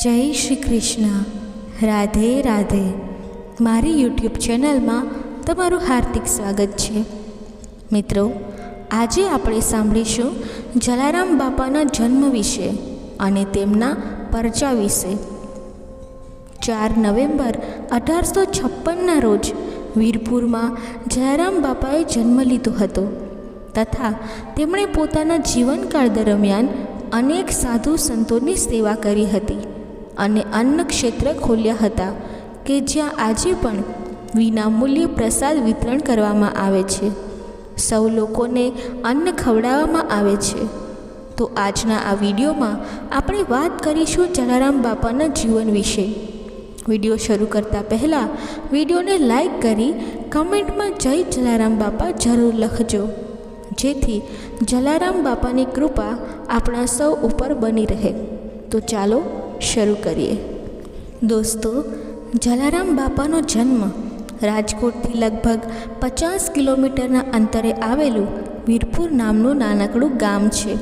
જય શ્રી કૃષ્ણ. રાધે રાધે. મારી યુટ્યુબ ચેનલમાં તમારું હાર્દિક સ્વાગત છે. મિત્રો, આજે આપણે સાંભળીશું જલારામ બાપાના જન્મ વિશે અને તેમના પરચા વિશે. ચાર નવેમ્બર અઢારસો છપ્પનના રોજ વીરપુરમાં જલારામ બાપાએ જન્મ લીધો હતો તથા તેમણે પોતાના જીવનકાળ દરમિયાન અનેક સાધુ સંતોની સેવા કરી હતી. અને અન્ન ક્ષેત્ર ખોલ્યા હતા, કે જ્યાં આજે પણ વિનામૂલ્યે પ્રસાદ વિતરણ કરવામાં આવે છે. સૌ લોકોને અન્ન ખવડાવવામાં આવે છે. તો આજના આ વિડીયોમાં આપણે વાત કરીશું જલારામ બાપાના જીવન વિશે. વીડિયો શરૂ કરતાં પહેલાં વિડીયોને લાઈક કરી કમેન્ટમાં જય જલારામ બાપા જરૂર લખજો. જેથી જલારામ બાપાની કૃપા આપણા સૌ ઉપર બની રહે. તો ચાલો શરૂ કરીએ. દોસ્તો, જલારામ બાપાનો જન્મ રાજકોટથી લગભગ પચાસ કિલોમીટરના અંતરે આવેલું વીરપુર નામનું નાનકડું ગામ છે.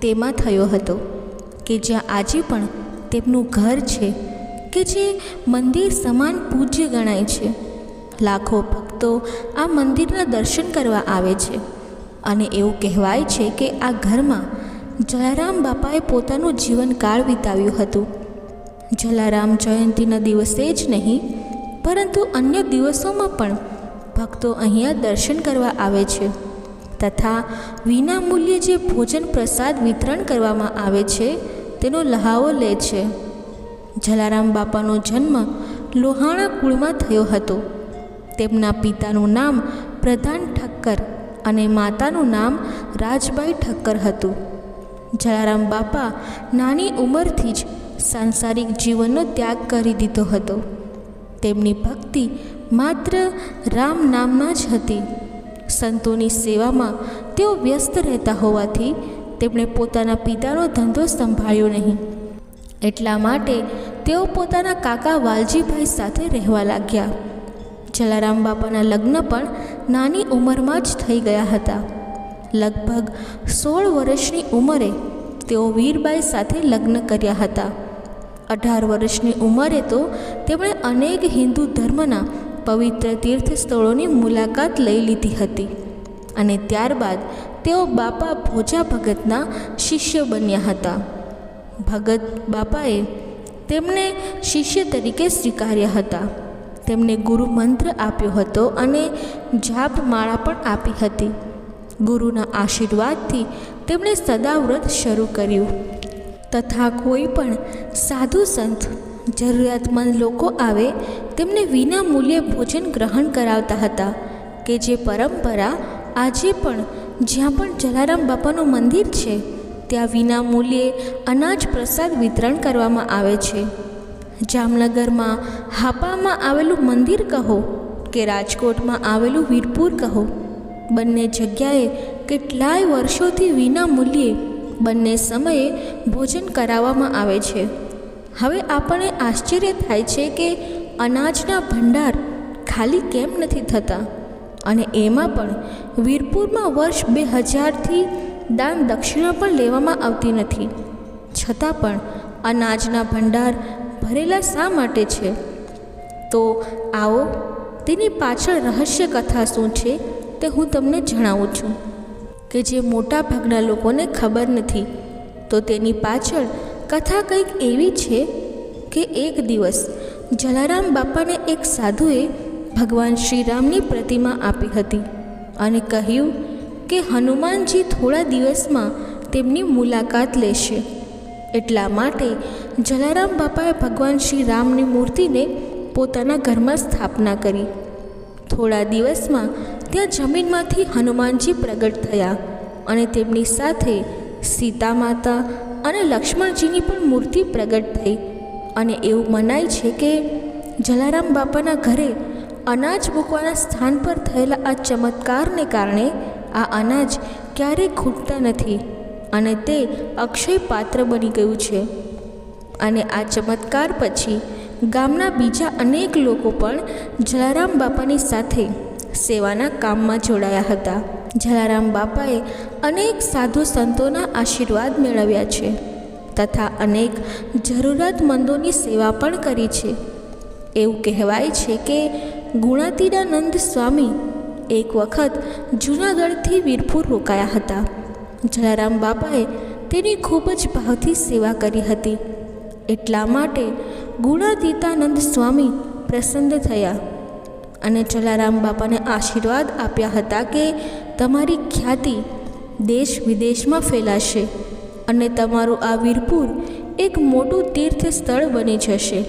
તેમાં થયો હતો કે જ્યાં આજે પણ તેમનું ઘર છે, કે જે મંદિર સમાન પૂજ્ય ગણાય છે. લાખો ભક્તો આ મંદિરના દર્શન કરવા આવે છે અને એવું કહેવાય છે કે આ ઘરમાં જલારામ બાપાએ પોતાનું જીવનકાળ વિતાવ્યું હતું. જલારામ જયંતીના દિવસે જ નહીં, પરંતુ અન્ય દિવસોમાં પણ ભક્તો અહીંયા દર્શન કરવા આવે છે. તથા વિનામૂલ્યે જે ભોજન પ્રસાદ વિતરણ કરવામાં આવે છે, તેનો લહાવો લે છે. જલારામ બાપાનો જન્મ લોહાણા કુળમાં થયો હતો. તેમના પિતાનું નામ પ્રધાન ઠક્કર અને માતાનું નામ રાજબાઈ ઠક્કર હતું. જલારામ બાપા નાની ઉંમરથી જ સાંસારિક જીવનનો ત્યાગ કરી દીધો હતો. તેમની ભક્તિ માત્ર રામ નામમાં જ હતી. સંતોની સેવામાં તેઓ વ્યસ્ત રહેતા હોવાથી તેમણે પોતાના પિતાનો ધંધો સંભાળ્યો નહીં. એટલા માટે તેઓ પોતાના કાકા વાલજીભાઈ સાથે રહેવા લાગ્યા. જલારામ બાપાના લગ્ન પણ નાની ઉંમરમાં જ થઈ ગયા હતા. લગભગ સોળ વર્ષની ઉંમરે તેઓ વીરબાઈ સાથે લગ્ન કર્યા હતા. અઢાર વર્ષની ઉંમરે તો તેમણે અનેક હિન્દુ ધર્મના પવિત્ર તીર્થ સ્થળોની મુલાકાત લઈ લીધી હતી અને ત્યારબાદ તેઓ બાપા ભોજા ભગતના શિષ્ય બન્યા હતા. ભગત બાપાએ તેમને શિષ્ય તરીકે સ્વીકાર્યા હતા. તેમને ગુરુ મંત્ર આપ્યો હતો અને જાપ માળા પણ આપી હતી. ગુરુના આશીર્વાદથી તેમણે સદાવ્રત શરૂ કર્યું. તથા કોઈ પણ સાધુ સંત, જરૂરિયાતમંદ લોકો આવે તેમને વિના મૂલ્યે ભોજન ગ્રહણ કરાવતા હતા કે જે પરંપરા આજે પણ જ્યાં પણ જલારામ બાપાનું મંદિર છે, ત્યાં વિના મૂલ્યે અનાજ પ્રસાદ વિતરણ કરવામાં આવે છે. જામનગરમાં હાપામાં આવેલું મંદિર કહો કે રાજકોટમાં આવેલું વીરપુર કહો બંને જગ્યાએ કેટલાય વર્ષોથી વિના મૂલ્યે બંને સમયે ભોજન કરાવવામાં આવે છે. હવે આપણને આશ્ચર્ય થાય છે કે અનાજના ભંડાર ખાલી કેમ નથી થતા? અને એમાં પણ વીરપુરમાં વર્ષ બે હજારથી દાન દક્ષિણા પણ લેવામાં આવતી નથી. છતાં પણ અનાજના ભંડાર ભરેલા શા માટે છે? તો આવો તેની પાછળ રહસ્ય કથા શું છે? તે હું તમને જણાવું છું કે જે મોટા ભાગના લોકોને ખબર નથી, તો તેની પાછળ કથા કંઈક એવી છે કે એક દિવસ જલારામ બાપાને એક સાધુએ ભગવાન શ્રીરામની પ્રતિમા આપી હતી અને કહ્યું કે હનુમાનજી થોડા દિવસમાં તેમની મુલાકાત લેશે. એટલા માટે જલારામ બાપાએ ભગવાન શ્રી રામની મૂર્તિને પોતાના ઘરમાં સ્થાપના કરી. થોડા દિવસમાં ત્યાં જમીનમાંથી હનુમાનજી પ્રગટ થયા અને તેમની સાથે સીતા માતા અને લક્ષ્મણજીની પણ મૂર્તિ પ્રગટ થઈ. અને એવું મનાય છે કે જલારામ બાપાના ઘરે અનાજ મૂકવાના સ્થાન પર થયેલા આ ચમત્કારને કારણે આ અનાજ ક્યારેય ખૂટતા નથી અને તે અક્ષય પાત્ર બની ગયું છે. અને આ ચમત્કાર પછી ગામના બીજા અનેક લોકો પણ જલારામ બાપાની સાથે સેવાના કામમાં જોડાયા હતા. જલારામ બાપાએ અનેક સાધુ સંતોના આશીર્વાદ મેળવ્યા છે તથા અનેક જરૂરતમંદોની સેવા પણ કરી છે. એવું કહેવાય છે કે ગુણાતીરાનંદ સ્વામી એક વખત જૂનાગઢથી વીરપુર રોકાયા હતા. જલારામ બાપાએ તેની ખૂબ જ ભાવથી સેવા કરી હતી. એટલા માટે ગુણાતીતાનંદ સ્વામી પ્રસન્ન થયા. અને જલારામ બાપાને આશીર્વાદ આપ્યા હતા કે તમારી ખ્યાતિ દેશ વિદેશમાં ફેલાશે અને તમારું આ વીરપુર એક મોટું તીર્થ સ્થળ બની જશે.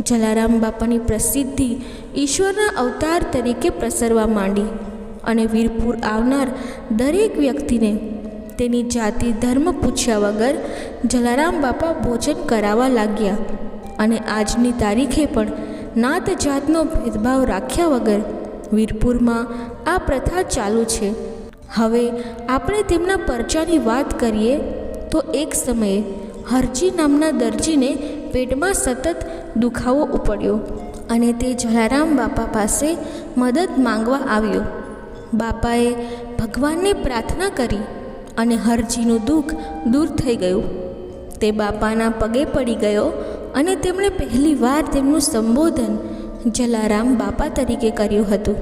જલારામ બાપાની પ્રસિદ્ધિ ઈશ્વરના અવતાર તરીકે પ્રસરવા માંડી અને વીરપુર આવનાર દરેક વ્યક્તિને તેની જાતિ ધર્મ પૂછ્યા વગર જલારામ બાપા ભોજન કરાવવા લાગ્યા અને આજની તારીખે પણ નાત જાતનો ભેદભાવ રાખ્યા વગર વીરપુરમાં આ પ્રથા ચાલુ છે. હવે આપણે તેમના પરચાની વાત કરીએ તો એક સમયે હરજી નામના દરજીને પેટમાં સતત દુખાવો ઉપડ્યો અને તે જલારામ બાપા પાસે મદદ માંગવા આવ્યો. બાપાએ ભગવાનને પ્રાર્થના કરી અને હરજીનું દુઃખ દૂર થઈ ગયું. તે બાપાના પગે પડી ગયો અને તેમણે પહેલીવાર તેમનું સંબોધન જલારામ બાપા તરીકે કર્યું હતું.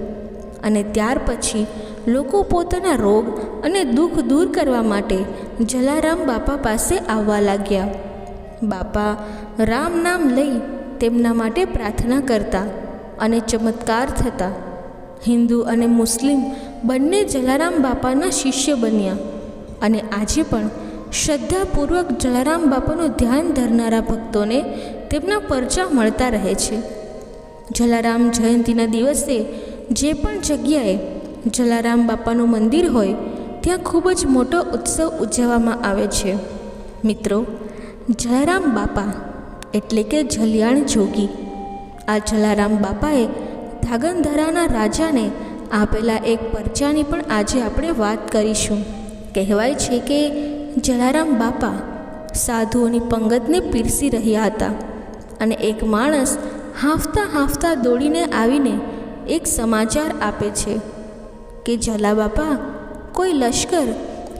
અને ત્યાર પછી લોકો પોતાના રોગ અને દુઃખ દૂર કરવા માટે જલારામ બાપા પાસે આવવા લાગ્યા. બાપા રામ નામ લઈ તેમના માટે પ્રાર્થના કરતા અને ચમત્કાર થતા. હિન્દુ અને મુસ્લિમ બંને જલારામ બાપાના શિષ્ય બન્યા અને આજે પણ શ્રદ્ધાપૂર્વક જલારામ બાપાનું ધ્યાન ધરનારા ભક્તોને તેમના પરચા મળતા રહે છે. જલારામ જયંતીના દિવસે જે પણ જગ્યાએ જલારામ બાપાનું મંદિર હોય, ત્યાં ખૂબ જ મોટો ઉત્સવ ઉજવવામાં આવે છે. મિત્રો, જલારામ બાપા એટલે કે જલિયાણ જોગી. આ જલારામ બાપાએ ધાગંધરાના રાજાને આપેલા એક પરચાની પણ આજે આપણે વાત કરીશું. કહેવાય છે કે જલારામ બાપા સાધુઓની પંગતને પીરસી રહ્યા હતા અને એક માણસ હાંફતા હાંફતા દોડીને આવીને એક સમાચાર આપે છે કે જલા બાપા, કોઈ લશ્કર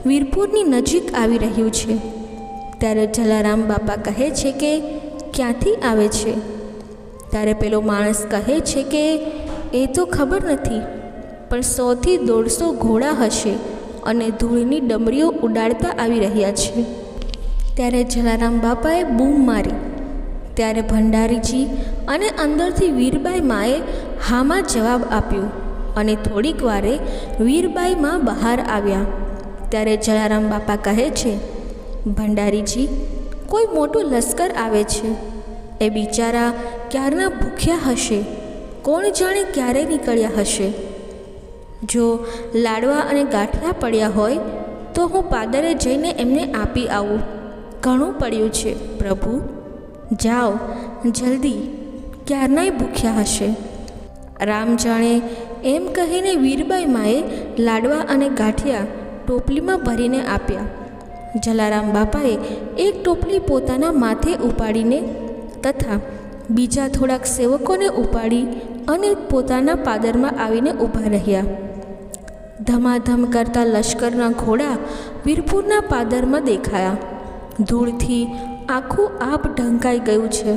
વીરપુરની નજીક આવી રહ્યું છે. ત્યારે જલારામ બાપા કહે છે કે, ક્યાંથી આવે છે? ત્યારે પેલો માણસ કહે છે કે, એ તો ખબર નથી, પણ સોથી દોઢસો ઘોડા હશે. અને ધૂળની ડમરીઓ ઉડાડતા આવી રહ્યા છે. ત્યારે જલારામ બાપાએ બૂમ મારી. ત્યારે ભંડારીજી અને અંદરથી વીરબાઈ માએ હામાં જવાબ આપ્યો અને થોડીક વારે વીરબાઈ માં બહાર આવ્યા. ત્યારે જલારામ બાપા કહે છે, ભંડારીજી, કોઈ મોટું લશ્કર આવે છે? એ બિચારા ક્યારના ભૂખ્યા હશે? કોણ જાણે ક્યારે નીકળ્યા હશે? જો લાડવા અને ગાંઠિયા પડ્યા હોય, તો હું પાદરે જઈને એમને આપી આવું. ઘણું પડ્યું છે, પ્રભુ. જાઓ, જલ્દી. ક્યારનાય ભૂખ્યા હશે. રામ જાણે એમ કહીને વીરબાઈ માએ લાડવા અને ગાંઠિયા ટોપલીમાં ભરીને આપ્યા. જલારામ બાપાએ એક ટોપલી પોતાના માથે ઉપાડીને તથા બીજા થોડાક સેવકોને ઉપાડી અને પોતાના પાદરમાં આવીને ઊભા રહ્યા. ધમાધમ કરતા લશ્કરના ઘોડા વીરપુરના પાદરમાં દેખાયા. ધૂળથી આખું આપ ઢંકાઈ ગયું છે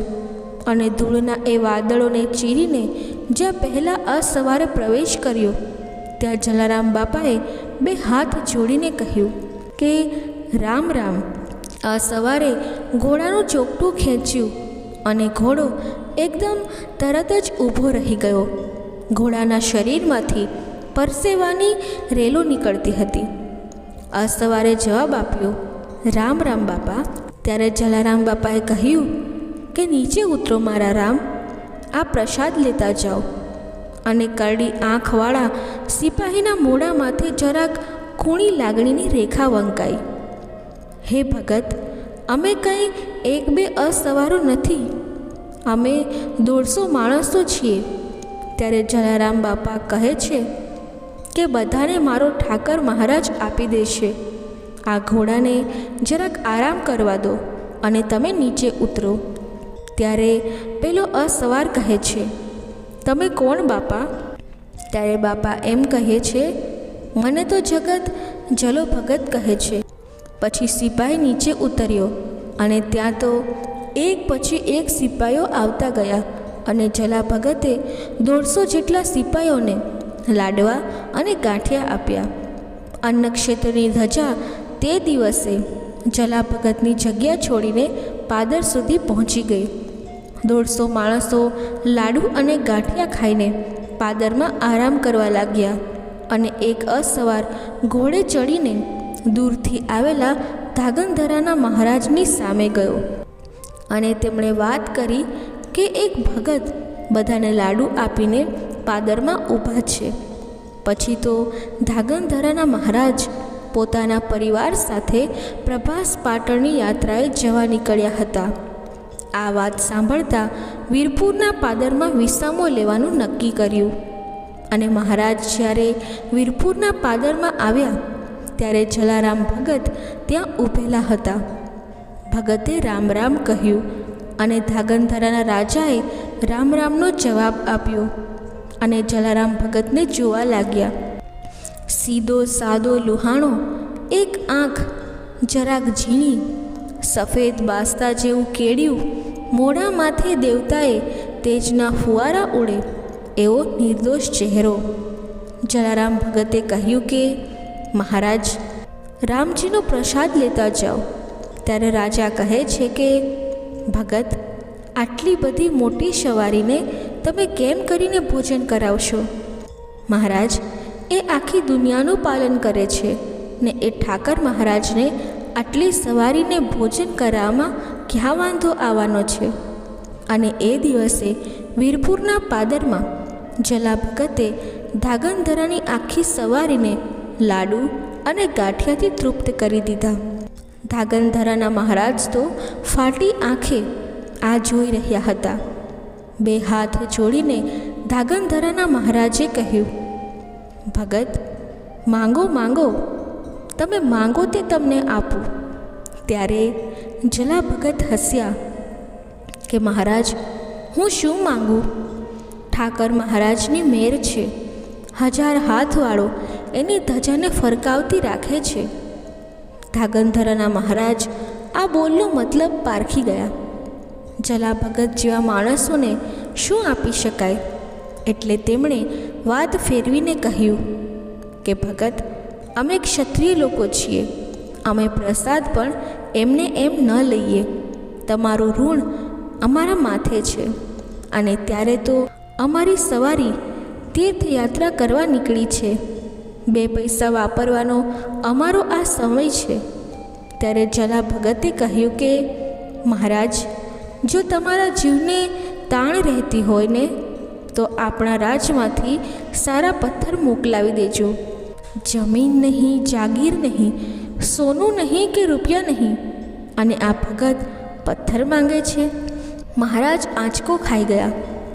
અને ધૂળના એ વાદળોને ચીરીને જ્યાં પહેલાં અસવારે પ્રવેશ કર્યો, ત્યાં જલારામ બાપાએ બે હાથ જોડીને કહ્યું કે, રામ રામ. આ સવારે ઘોડાનું ચોકટું ખેંચ્યું અને ઘોડો એકદમ તરત જ ઊભો રહી ગયો. ઘોડાના શરીરમાંથી પરસેવાની રેલો નીકળતી હતી. આ સવારે જવાબ આપ્યો, રામ રામ બાપા. ત્યારે જલારામ બાપાએ કહ્યું કે, નીચે ઉતરો મારા રામ, આ પ્રસાદ લેતા જાઓ. અને કરડી આંખવાળા સિપાહીના મોઢામાંથી જરાક ખૂણી લાગણીની રેખા વંકાઈ. હે ભગત, અમે કંઈ એક બે અસવારો નથી. અમે દોઢસો માણસો છીએ. ત્યારે જલારામ બાપા કહે છે કે બધાને મારો ઠાકર મહારાજ આપી દેશે. આ ઘોડાને જરાક આરામ કરવા દો અને તમે નીચે ઉતરો. ત્યારે પેલો અસવાર કહે છે, તમે કોણ બાપા? ત્યારે બાપા એમ કહે છે, મને તો જગત જલો ભગત કહે છે. પછી સિપાહી નીચે ઉતર્યો અને ત્યાં તો એક પછી એક સિપાઈઓ આવતા ગયા અને જલા ભગતે દોઢસો જેટલા સિપાઈઓને લાડવા અને ગાંઠિયા આપ્યા. અન્નક્ષેત્રની ધજા તે દિવસે જલા ભગતની જગ્યા છોડીને પાદર સુધી પહોંચી ગઈ. દોઢસો માણસો લાડુ અને ગાંઠિયા ખાઈને પાદરમાં આરામ કરવા લાગ્યા અને એક અસવાર ઘોડે ચડીને દૂરથી આવેલા ધાગંધરાના મહારાજની સામે ગયો. અને તેમણે વાત કરી કે એક ભગત બધાને લાડુ આપીને પાદરમાં ઊભા છે. પછી તો ધાગંધરાના મહારાજ પોતાના પરિવાર સાથે પ્રભાસ પાટણની યાત્રાએ જવા નીકળ્યા હતા. આ વાત સાંભળતા વીરપુરના પાદરમાં વિસામો લેવાનું નક્કી કર્યું. અને મહારાજ જ્યારે વીરપુરના પાદરમાં આવ્યા, ત્યારે જલારામ ભગત ત્યાં ઊભેલા હતા. ભગતે રામ રામ કહ્યું અને ધાગંધરાના રાજાએ રામ રામનો જવાબ આપ્યો. અને જલારામ ભગતને જોવા લાગ્યા. સીધો સાદો લુહાણો, એક આંખ જરાક ઝીણી, સફેદ બાસ્તા જેવું કેળ્યું મોઢા માથે દેવતાએ તેજના ફુવારા ઉડે એવો નિર્દોષ ચહેરો. જલારામ ભગતે કહ્યું કે, મહારાજ, રામજીનો પ્રસાદ લેતા જાઓ. ત્યારે રાજા કહે છે કે, ભગત, આટલી બધી મોટી સવારીને તમે કેમ કરીને ભોજન કરાવશો? મહારાજ, એ આખી દુનિયાનું પાલન કરે છે ને એ ઠાકર મહારાજને આટલી સવારીને ભોજન કરાવવામાં ક્યાં વાંધો આવવાનો છે? અને એ દિવસે વીરપુરના પાદરમાં જલાભગતે ધાગનધરાની આખી સવારીને લાડુ અને ગાંઠિયાથી તૃપ્ત કરી દીધા. ધાગંધરાના મહારાજ તો ફાટી આંખે આ જોઈ રહ્યા હતા. બે હાથ જોડીને ધાગંધરાના મહારાજે કહ્યું, ભગત, માંગો માંગો, તમે માંગો તે તમને આપું. ત્યારે જલા ભગત હસ્યા કે, મહારાજ, હું શું માંગું? ઠાકર મહારાજની મેર છે. હજાર હાથવાળો એની ધજાને ફરકાવતી રાખે છે. ધાગંધરાના મહારાજ આ બોલનો મતલબ પારખી ગયા. જલા ભગત જેવા માણસોને શું આપી શકાય? એટલે તેમણે વાત ફેરવીને કહ્યું કે, ભગત, અમે ક્ષત્રિય લોકો છીએ. અમે પ્રસાદ પણ એમને એમ ન લઈએ. તમારું ઋણ અમારા માથે છે. અને ત્યારે તો અમારી સવારી તીર્થયાત્રા કરવા નીકળી છે. બે પૈસા વાપરવાનો અમારો આ સમય છે. ત્યારે જલા ભગતે કહ્યું કે, મહારાજ જો તમારા જીવને તાણ રહેતી હોય ને, તો આપણા રાજમાંથી સારા પથ્થર મોકલાવી દેજો. જમીન નહીં, જાગીર નહીં, સોનું નહીં કે રૂપિયા નહીં. અને આ ભગત પથ્થર માંગે છે. મહારાજ આંચકો ખાઈ ગયા.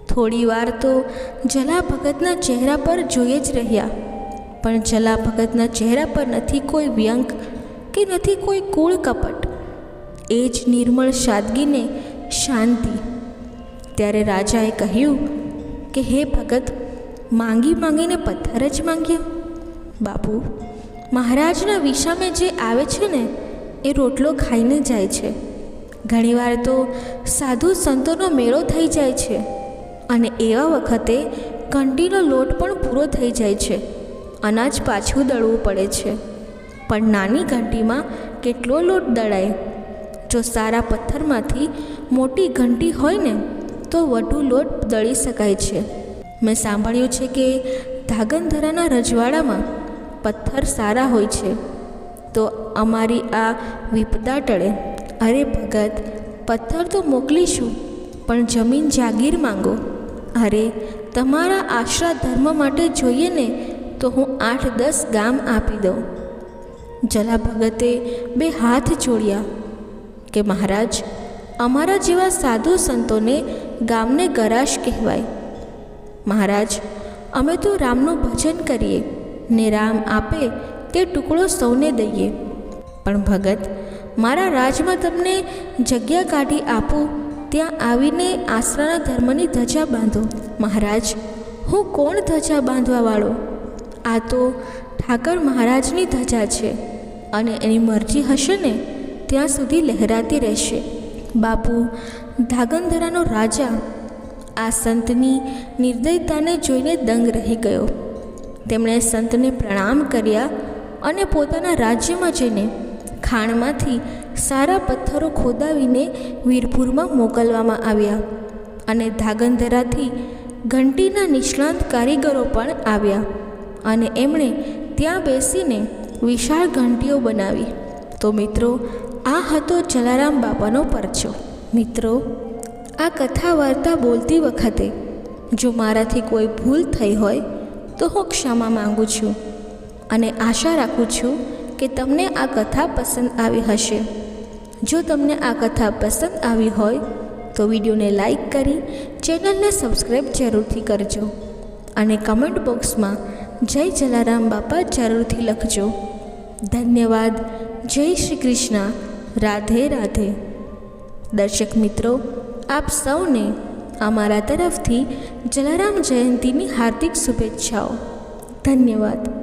થોડી વાર તો જલા ભગતના ચહેરા પર જોઈએ જ રહ્યા. પણ જલા ભગતના ચહેરા પર નથી કોઈ વ્યંગ કે નથી કોઈ કૂળ કપટ. એ જ નિર્મળ સાદગીને શાંતિ. ત્યારે રાજાએ કહ્યું કે, હે ભગત, માંગી માંગીને પથ્થર જ માંગ્યા. બાપુ, મહારાજના વિષામે જે આવે છે ને, એ રોટલો ખાઈને જાય છે. ઘણીવાર તો સાધુ સંતોનો મેળો થઈ જાય છે અને એવા વખતે ઘંટીનો લોટ પણ પૂરો થઈ જાય છે. અનાજ પાછું દળવું પડે છે. પણ નાની ઘંટીમાં કેટલો લોટ દળાય? જો સારા પથ્થરમાંથી મોટી ઘંટી હોય ને, તો વધુ લોટ દળી શકાય છે. મેં સાંભળ્યું છે કે ધાગંધરાના રજવાડામાં પથ્થર સારા હોય છે. તો અમારી આ વિપદા ટળે અરે ભગત, પથ્થર તો મોકલીશું, પણ જમીન જાગીર માંગો. અરે, તમારા આશરા ધર્મ માટે જોઈએ ને, તો હું આઠ દસ ગામ આપી દઉં. જલા ભગતે બે હાથ જોડ્યા કે, મહારાજ અમારા જેવા સાધુ સંતોને ગામને ગરાશ કહેવાય. મહારાજ, અમે તો રામનું ભજન કરીએ, ને રામ આપે તે ટુકડો સૌને દઈએ. પણ ભગત, મારા રાજમાં તમને જગ્યા કાઢી આપું, ત્યાં આવીને આશરાના ધર્મની ધજા બાંધો. મહારાજ, હું કોણ ધજા બાંધવાવાળો આ તો ઠાકર મહારાજની ધજા છે, અને એની મરજી હશે ને, ત્યાં સુધી લહેરાતી રહેશે. બાપુ, ધાગંધરાનો રાજા. આ સંતની નિર્દયતાને જોઈને દંગ રહી ગયો. તેમણે સંતને પ્રણામ કર્યા અને પોતાના રાજ્યમાં જઈને ખાણમાંથી સારા પથ્થરો ખોદાવીને વીરપુરમાં મોકલવામાં આવ્યા અને ધાગંધરાથી ઘંટીના નિષ્ણાંત કારીગરો પણ આવ્યા અને એમણે ત્યાં બેસીને વિશાળ ઘંટીઓ બનાવી. તો મિત્રો આ હતો જલારામ બાપાનો પરચો. મિત્રો, આ કથા વાર્તા બોલતી વખતે જો મારાથી કોઈ ભૂલ થઈ હોય, તો હું ક્ષમા માગું છું અને આશા રાખું છું કે તમને આ કથા પસંદ આવી હશે. જો તમને આ કથા પસંદ આવી હોય, તો વિડીયોને લાઈક કરી ચેનલને સબસ્ક્રાઈબ જરૂરથી કરજો અને કમેન્ટ બોક્સમાં જય જલારામ બાપા જરૂરથી લખજો. ધન્યવાદ. જય શ્રી કૃષ્ણ. રાધે રાધે. દર્શક મિત્રો આપ સૌને અમારા તરફથી જલારામ જયંતીની હાર્દિક શુભેચ્છાઓ. ધન્યવાદ.